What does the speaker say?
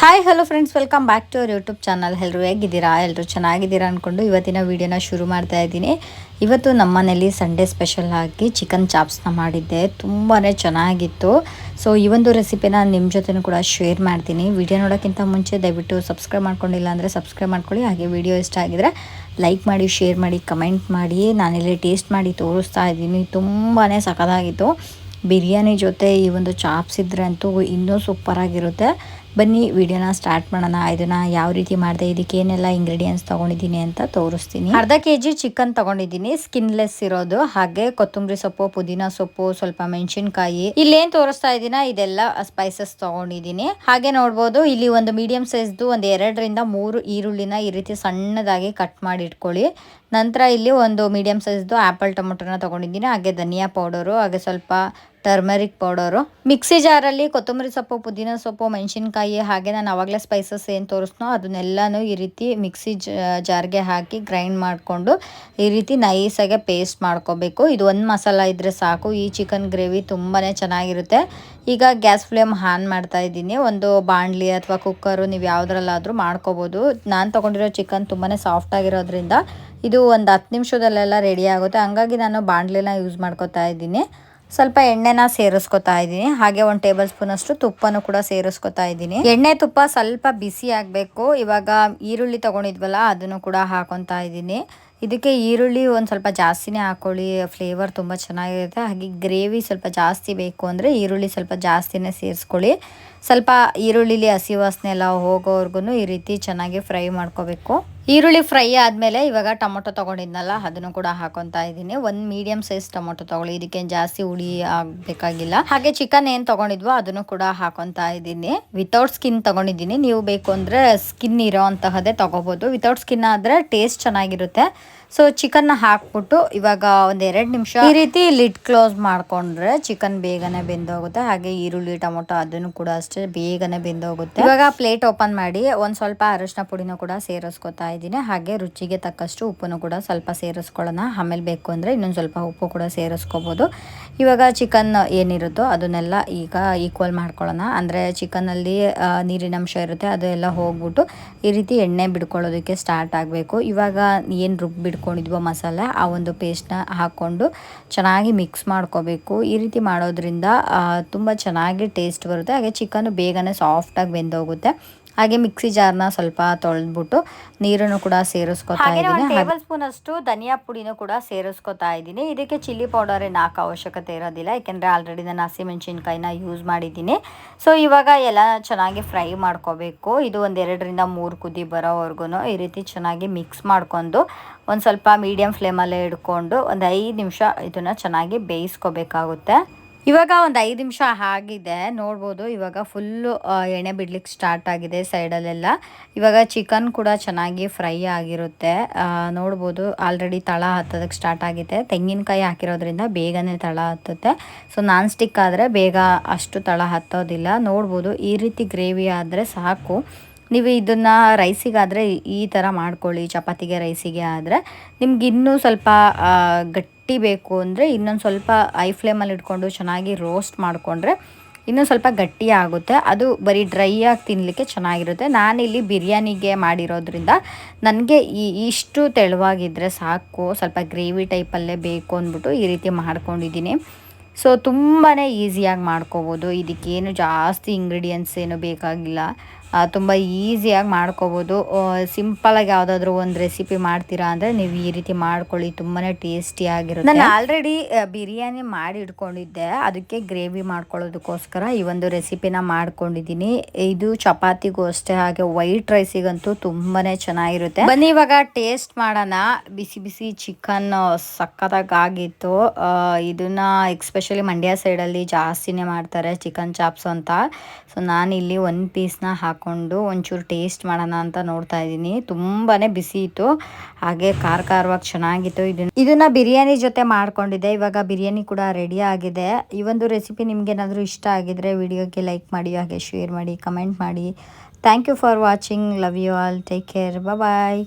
Hi hello friends welcome back to our YouTube channel ಎಲ್ಲರೂ ಹೇಗಿದ್ದೀರಾ? ಎಲ್ಲರೂ ಚೆನ್ನಾಗಿದ್ದೀರಾ ಅಂದ್ಕೊಂಡು ಇವತ್ತಿನ ವೀಡಿಯೋನ ಶುರು ಮಾಡ್ತಾ ಇದ್ದೀನಿ. ಇವತ್ತು ನಮ್ಮ ಮನೇಲಿ ಸಂಡೇ ಸ್ಪೆಷಲ್ ಆಗಿ ಚಿಕನ್ ಚಾಪ್ಸ್ನ ಮಾಡಿದ್ದೆ. ತುಂಬಾ ಚೆನ್ನಾಗಿತ್ತು. ಸೊ ಈ ಒಂದು ರೆಸಿಪಿನ ನಿಮ್ಮ ಜೊತೆನೂ ಕೂಡ ಶೇರ್ ಮಾಡ್ತೀನಿ. ವಿಡಿಯೋ ನೋಡೋಕ್ಕಿಂತ ಮುಂಚೆ ದಯವಿಟ್ಟು ಸಬ್ಸ್ಕ್ರೈಬ್ ಮಾಡ್ಕೊಂಡಿಲ್ಲ ಅಂದರೆ ಸಬ್ಸ್ಕ್ರೈಬ್ ಮಾಡ್ಕೊಳ್ಳಿ. ಹಾಗೆ ವಿಡಿಯೋ ಇಷ್ಟ ಆಗಿದ್ರೆ ಲೈಕ್ ಮಾಡಿ ಶೇರ್ ಮಾಡಿ ಕಮೆಂಟ್ ಮಾಡಿ. ನಾನಿಲ್ಲಿ ಟೇಸ್ಟ್ ಮಾಡಿ ತೋರಿಸ್ತಾ ಇದ್ದೀನಿ. ತುಂಬಾ ಸಖತ್ತಾಗಿತ್ತು. ಬಿರಿಯಾನಿ ಜೊತೆ ಈ ಒಂದು ಚಾಪ್ಸ್ ಇದ್ದರೆ ಅಂತೂ ಇನ್ನೂ ಸೂಪರಾಗಿರುತ್ತೆ ಬನ್ನಿ, ವಿಡಿಯೋನ ಸ್ಟಾರ್ಟ್ ಮಾಡೋಣ. ಇದನ್ನ ಯಾವ ರೀತಿ ಮಾಡಿದೆ, ಇದಕ್ಕೆ ಏನೆಲ್ಲ ಇಂಗ್ರೀಡಿಯೆಂಟ್ಸ್ ತಗೊಂಡಿದ್ದೀನಿ ಅಂತ ತೋರಿಸ್ತೀನಿ. ಅರ್ಧ ಕೆ ಜಿ ಚಿಕನ್ ತಗೊಂಡಿದ್ದೀನಿ. ಸ್ಕಿನ್ಲೆಸ್ ಇರೋದು. ಹಾಗೆ ಕೊತ್ತಂಬರಿ ಸೊಪ್ಪು, ಪುದೀನ ಸೊಪ್ಪು, ಸ್ವಲ್ಪ ಮೆಣಸಿನ್ಕಾಯಿ. ಏನ್ ತೋರಿಸ್ತಾ ಇದೀನ? ಇದೆಲ್ಲ ಸ್ಪೈಸಸ್ ತಗೊಂಡಿದ್ದೀನಿ. ಹಾಗೆ ನೋಡ್ಬೋದು, ಇಲ್ಲಿ ಒಂದು ಮೀಡಿಯಂ ಸೈಜ್ದು ಒಂದು ಎರಡರಿಂದ ಮೂರು ಈರುಳ್ಳಿನ ಈ ರೀತಿ ಸಣ್ಣದಾಗಿ ಕಟ್ ಮಾಡಿ ಇಟ್ಕೊಳ್ಳಿ. ನಂತರ ಇಲ್ಲಿ ಒಂದು ಮೀಡಿಯಮ್ ಸೈಜ್ದು ಆ್ಯಪಲ್ ಟೊಮೊಟೊನ ತೊಗೊಂಡಿದ್ದೀನಿ. ಹಾಗೆ ಧನಿಯಾ ಪೌಡರು ಹಾಗೆ ಸ್ವಲ್ಪ ಟರ್ಮರಿಕ್ ಪೌಡರು ಮಿಕ್ಸಿ ಜಾರಲ್ಲಿ ಕೊತ್ತಂಬರಿ ಸೊಪ್ಪು, ಪುದೀನ ಸೊಪ್ಪು, ಮೆಣಸಿನ್ಕಾಯಿ, ಹಾಗೆ ನಾನು ಆವಾಗಲೇ ಸ್ಪೈಸಸ್ ಏನು ತೋರಿಸ್ನೋ ಅದನ್ನೆಲ್ಲನೂ ಈ ರೀತಿ ಮಿಕ್ಸಿ ಜಾರ್ಗೆ ಹಾಕಿ ಗ್ರೈಂಡ್ ಮಾಡಿಕೊಂಡು ಈ ರೀತಿ ನೈಸಾಗೆ ಪೇಸ್ಟ್ ಮಾಡ್ಕೋಬೇಕು. ಇದು ಒಂದು ಮಸಾಲ ಇದ್ದರೆ ಸಾಕು. ಈ ಚಿಕನ್ ಗ್ರೇವಿ ತುಂಬಾ ಚೆನ್ನಾಗಿರುತ್ತೆ. ಈಗ ಗ್ಯಾಸ್ ಫ್ಲೇಮ್ ಆನ್ ಮಾಡ್ತಾ ಇದ್ದೀನಿ. ಒಂದು ಬಾಣಲಿ ಅಥವಾ ಕುಕ್ಕರು ನೀವು ಯಾವುದ್ರಲ್ಲಾದರೂ ಮಾಡ್ಕೋಬೋದು. ನಾನು ತೊಗೊಂಡಿರೋ ಚಿಕನ್ ತುಂಬಾ ಸಾಫ್ಟ್ ಆಗಿರೋದ್ರಿಂದ ಇದು ಒಂದು ಹತ್ತು ನಿಮಿಷದಲ್ಲೆಲ್ಲ ರೆಡಿ ಆಗುತ್ತೆ. ಹಂಗಾಗಿ ನಾನು ಬಾಣಲೆನ ಯೂಸ್ ಮಾಡ್ಕೋತಾ ಇದ್ದೀನಿ. ಸ್ವಲ್ಪ ಎಣ್ಣೆನ ಸೇರಿಸ್ಕೊತಾ ಇದ್ದೀನಿ. ಹಾಗೆ ಒಂದು ಟೇಬಲ್ ಸ್ಪೂನ್ ಅಷ್ಟು ತುಪ್ಪನೂ ಕೂಡ ಸೇರಿಸ್ಕೊತಾ ಇದ್ದೀನಿ. ಎಣ್ಣೆ ತುಪ್ಪ ಸ್ವಲ್ಪ ಬಿಸಿ ಆಗಬೇಕು. ಇವಾಗ ಈರುಳ್ಳಿ ತಗೊಂಡಿದ್ವಲ್ಲ, ಅದನ್ನು ಕೂಡ ಹಾಕೊತಾ ಇದ್ದೀನಿ. ಇದಕ್ಕೆ ಈರುಳ್ಳಿ ಒಂದು ಸ್ವಲ್ಪ ಜಾಸ್ತಿನೇ ಹಾಕೊಳ್ಳಿ. ಫ್ಲೇವರ್ ತುಂಬ ಚೆನ್ನಾಗಿರುತ್ತೆ. ಹಾಗೆ ಗ್ರೇವಿ ಸ್ವಲ್ಪ ಜಾಸ್ತಿ ಬೇಕು ಅಂದರೆ ಈರುಳ್ಳಿ ಸ್ವಲ್ಪ ಜಾಸ್ತಿನೇ ಸೇರಿಸ್ಕೊಳ್ಳಿ. ಸ್ವಲ್ಪ ಈರುಳ್ಳಿಲಿ ಹಸಿ ವಾಸನೆ ಎಲ್ಲ ಹೋಗೋವರೆಗೂ ಈ ರೀತಿ ಚೆನ್ನಾಗಿ ಫ್ರೈ ಮಾಡ್ಕೋಬೇಕು. ಈರುಳ್ಳಿ ಫ್ರೈ ಆದಮೇಲೆ ಇವಾಗ ಟೊಮೊಟೊ ತೊಗೊಂಡಿದ್ನಲ್ಲ, ಅದನ್ನು ಕೂಡ ಹಾಕೊತಾ ಇದ್ದೀನಿ. ಒಂದು ಮೀಡಿಯಂ ಸೈಜ್ ಟೊಮೊಟೊ ತೊಗೊಳ್ಳಿ. ಇದಕ್ಕೆ ಜಾಸ್ತಿ ಹುಳಿ ಆಗಬೇಕಾಗಿಲ್ಲ. ಹಾಗೆ ಚಿಕನ್ ಏನು ತೊಗೊಂಡಿದ್ವೋ ಅದನ್ನು ಕೂಡ ಹಾಕೊತಾ ಇದ್ದೀನಿ. ವಿತೌಟ್ ಸ್ಕಿನ್ ತೊಗೊಂಡಿದ್ದೀನಿ. ನೀವು ಬೇಕು ಅಂದರೆ ಸ್ಕಿನ್ ಇರೋ ಅಂತಹದೇ ತೊಗೋಬೋದು. ವಿತೌಟ್ ಸ್ಕಿನ್ ಆದರೆ ಟೇಸ್ಟ್ ಚೆನ್ನಾಗಿರುತ್ತೆ. ಸೊ ಚಿಕನ್ನ ಹಾಕ್ಬಿಟ್ಟು ಇವಾಗ ಒಂದ್ ಎರಡು ನಿಮಿಷ ಈ ರೀತಿ ಲಿಡ್ ಕ್ಲೋಸ್ ಮಾಡ್ಕೊಂಡ್ರೆ ಚಿಕನ್ ಬೇಗನೆ ಬೆಂದೋಗುತ್ತೆ. ಹಾಗೆ ಈರುಳ್ಳಿ ಟೊಮೊಟೊ ಅದನ್ನು ಕೂಡ ಅಷ್ಟೇ ಬೇಗನೆ ಬೆಂದೋಗುತ್ತೆ. ಇವಾಗ ಪ್ಲೇಟ್ ಓಪನ್ ಮಾಡಿ ಒಂದು ಸ್ವಲ್ಪ ಅರಶಿನ ಪುಡಿನೂ ಕೂಡ ಸೇರಿಸ್ಕೊತಾ ಇದ್ದೀನಿ. ಹಾಗೆ ರುಚಿಗೆ ತಕ್ಕಷ್ಟು ಉಪ್ಪನ್ನು ಕೂಡ ಸ್ವಲ್ಪ ಸೇರಿಸ್ಕೊಳ್ಳೋಣ. ಆಮೇಲೆ ಬೇಕು ಅಂದ್ರೆ ಇನ್ನೊಂದು ಸ್ವಲ್ಪ ಉಪ್ಪು ಕೂಡ ಸೇರಿಸ್ಕೋಬಹುದು ಇವಾಗ ಚಿಕನ್ ಏನಿರುತ್ತೋ ಅದನ್ನೆಲ್ಲ ಈಗ ಈಕ್ವಲ್ ಮಾಡ್ಕೊಳ್ಳೋಣ. ಅಂದರೆ ಚಿಕನಲ್ಲಿ ನೀರಿನ ಅಂಶ ಇರುತ್ತೆ, ಅದೆಲ್ಲ ಹೋಗ್ಬಿಟ್ಟು ಈ ರೀತಿ ಎಣ್ಣೆ ಬಿಡ್ಕೊಳ್ಳೋದಕ್ಕೆ ಸ್ಟಾರ್ಟ್ ಆಗಬೇಕು. ಇವಾಗ ಏನು ರುಬ್ಬಿ ಬಿಡ್ಕೊಂಡಿದ್ವೋ ಮಸಾಲೆ, ಆ ಒಂದು ಪೇಸ್ಟ್ನ ಹಾಕ್ಕೊಂಡು ಚೆನ್ನಾಗಿ ಮಿಕ್ಸ್ ಮಾಡ್ಕೋಬೇಕು. ಈ ರೀತಿ ಮಾಡೋದ್ರಿಂದ ತುಂಬ ಚೆನ್ನಾಗಿ ಟೇಸ್ಟ್ ಬರುತ್ತೆ. ಹಾಗೆ ಚಿಕನ್ ಬೇಗನೆ ಸಾಫ್ಟಾಗಿ ಬೆಂದೋಗುತ್ತೆ. ಹಾಗೆ ಮಿಕ್ಸಿ ಜಾರ್ನ ಸ್ವಲ್ಪ ತೊಳೆದ್ಬಿಟ್ಟು ನೀರನ್ನು ಕೂಡ ಸೇರಿಸ್ಕೊತಾ ಇದ್ದೀನಿ. ಟೇಬಲ್ ಸ್ಪೂನ್ ಅಷ್ಟು ಧನಿಯಾ ಪುಡಿನೂ ಕೂಡ ಸೇರಿಸ್ಕೊತಾ ಇದ್ದೀನಿ. ಇದಕ್ಕೆ ಚಿಲ್ಲಿ ಪೌಡರ್ ಏನು ಹಾಕೋ ಅವಶ್ಯಕತೆ ಇರೋದಿಲ್ಲ ಯಾಕೆಂದರೆ ಆಲ್ರೆಡಿ ನಾನು ಹಸಿಮೆಣಸಿನ್ಕಾಯಿನ ಯೂಸ್ ಮಾಡಿದ್ದೀನಿ. ಸೊ ಇವಾಗ ಎಲ್ಲ ಚೆನ್ನಾಗಿ ಫ್ರೈ ಮಾಡ್ಕೋಬೇಕು. ಇದು ಒಂದು ಎರಡರಿಂದ ಮೂರು ಕುದಿ ಬರೋವರೆಗೂ ಈ ರೀತಿ ಚೆನ್ನಾಗಿ ಮಿಕ್ಸ್ ಮಾಡ್ಕೊಂಡು ಒಂದು ಸ್ವಲ್ಪ ಮೀಡಿಯಮ್ ಫ್ಲೇಮಲ್ಲೇ ಇಡ್ಕೊಂಡು ಒಂದು ಐದು ನಿಮಿಷ ಇದನ್ನು ಚೆನ್ನಾಗಿ ಬೇಯಿಸ್ಕೋಬೇಕಾಗುತ್ತೆ. ಇವಾಗ ಒಂದು ಐದು ನಿಮಿಷ ಆಗಿದೆ, ನೋಡ್ಬೋದು. ಇವಾಗ ಫುಲ್ಲು ಎಣ್ಣೆ ಬಿಡ್ಲಿಕ್ಕೆ ಸ್ಟಾರ್ಟ್ ಆಗಿದೆ ಸೈಡಲ್ಲೆಲ್ಲ ಇವಾಗ ಚಿಕನ್ ಕೂಡ ಚೆನ್ನಾಗಿ ಫ್ರೈ ಆಗಿರುತ್ತೆ. ನೋಡ್ಬೋದು ಆಲ್ರೆಡಿ ತಳ ಹತ್ತೋದಕ್ಕೆ ಸ್ಟಾರ್ಟ್ ಆಗಿದೆ. ತೆಂಗಿನಕಾಯಿ ಹಾಕಿರೋದ್ರಿಂದ ಬೇಗನೆ ತಳ ಹತ್ತುತ್ತೆ. ಸೊ ನಾನ್ ಸ್ಟಿಕ್ ಆದರೆ ಬೇಗ ಅಷ್ಟು ತಳ ಹತ್ತೋದಿಲ್ಲ. ನೋಡ್ಬೋದು, ಈ ರೀತಿ ಗ್ರೇವಿ ಆದರೆ ಸಾಕು. ನೀವು ಇದನ್ನು ರೈಸಿಗಾದರೆ ಈ ಥರ ಮಾಡ್ಕೊಳ್ಳಿ, ಚಪಾತಿಗೆ ರೈಸಿಗೆ ಆದರೆ ನಿಮ್ಗೆ ಇನ್ನೂ ಸ್ವಲ್ಪ ಗಟ್ಟಿ ಬೇಕು ಅಂದರೆ ಇನ್ನೊಂದು ಸ್ವಲ್ಪ ಐ ಫ್ಲೇಮಲ್ಲಿ ಇಟ್ಕೊಂಡು ಚೆನ್ನಾಗಿ ರೋಸ್ಟ್ ಮಾಡಿಕೊಂಡ್ರೆ ಇನ್ನೂ ಸ್ವಲ್ಪ ಗಟ್ಟಿ ಆಗುತ್ತೆ. ಅದು ಬರೀ ಡ್ರೈ ಆಗಿ ತಿನ್ನಲಿಕ್ಕೆ ಚೆನ್ನಾಗಿರುತ್ತೆ. ನಾನಿಲ್ಲಿ ಬಿರಿಯಾನಿಗೆ ಮಾಡಿರೋದ್ರಿಂದ ನನಗೆ ಈ, ಇಷ್ಟು ತೆಳುವಾಗಿದ್ದರೆ ಸಾಕು, ಸ್ವಲ್ಪ ಗ್ರೇವಿ ಟೈಪಲ್ಲೇ ಬೇಕು ಅಂದ್ಬಿಟ್ಟು ಈ ರೀತಿ ಮಾಡ್ಕೊಂಡಿದ್ದೀನಿ. ಸೊ ತುಂಬಾ ಈಸಿಯಾಗಿ ಮಾಡ್ಕೋಬೋದು. ಇದಕ್ಕೇನು ಜಾಸ್ತಿ ಇಂಗ್ರೀಡಿಯೆಂಟ್ಸ್ ಏನು ಬೇಕಾಗಿಲ್ಲ. ತುಂಬ ಈಸಿಯಾಗಿ ಮಾಡ್ಕೋಬೋದು. ಸಿಂಪಲಾಗಿ ಯಾವುದಾದ್ರೂ ಒಂದು ರೆಸಿಪಿ ಮಾಡ್ತೀರಾ ಅಂದರೆ ನೀವು ಈ ರೀತಿ ಮಾಡ್ಕೊಳ್ಳಿ ತುಂಬಾ ಟೇಸ್ಟಿಯಾಗಿರುತ್ತೆ ನಾನು ಆಲ್ರೆಡಿ ಬಿರಿಯಾನಿ ಮಾಡಿ ಇಟ್ಕೊಂಡಿದ್ದೆ. ಅದಕ್ಕೆ ಗ್ರೇವಿ ಮಾಡ್ಕೊಳ್ಳೋದಕ್ಕೋಸ್ಕರ ಈ ಒಂದು ರೆಸಿಪಿನ ಮಾಡ್ಕೊಂಡಿದ್ದೀನಿ. ಇದು ಚಪಾತಿಗೂ ಅಷ್ಟೇ, ಹಾಗೆ ವೈಟ್ ರೈಸಿಗಂತೂ ತುಂಬಾ ಚೆನ್ನಾಗಿರುತ್ತೆ. ಬನ್ನಿ, ಇವಾಗ ಟೇಸ್ಟ್ ಮಾಡೋಣ. ಬಿಸಿ ಬಿಸಿ ಚಿಕನ್ ಸಕ್ಕತ್ತಾಗಿ ಆಗಿತ್ತು. ಇದನ್ನ ಎಕ್ಸ್ಪೆಷಲಿ ಮಂಡ್ಯ ಸೈಡಲ್ಲಿ ಜಾಸ್ತಿನೇ ಮಾಡ್ತಾರೆ ಚಿಕನ್ ಚಾಪ್ಸ್ ಅಂತ. ಸೊ ನಾನು ಇಲ್ಲಿ ಒಂದು ಪೀಸ್ನ ಹಾಕಿ ಹಾಕ್ಕೊಂಡು ಒಂಚೂರು ಟೇಸ್ಟ್ ಮಾಡೋಣ ಅಂತ ನೋಡ್ತಾ ಇದ್ದೀನಿ. ತುಂಬಾ ಬಿಸಿ ಇತ್ತು. ಹಾಗೆ ಖಾರ ಖಾರವಾಗಿ ಚೆನ್ನಾಗಿತ್ತು. ಇದನ್ನ ಇದನ್ನ ಬಿರಿಯಾನಿ ಜೊತೆ ಮಾಡ್ಕೊಂಡಿದ್ದೆ. ಇವಾಗ ಬಿರಿಯಾನಿ ಕೂಡ ರೆಡಿ ಆಗಿದೆ. ಈ ಒಂದು ರೆಸಿಪಿ ನಿಮ್ಗೆ ಏನಾದರೂ ಇಷ್ಟ ಆಗಿದ್ರೆ ವಿಡಿಯೋಗೆ ಲೈಕ್ ಮಾಡಿ, ಹಾಗೆ ಶೇರ್ ಮಾಡಿ ಕಮೆಂಟ್ ಮಾಡಿ. Thank you for watching love you all take care bye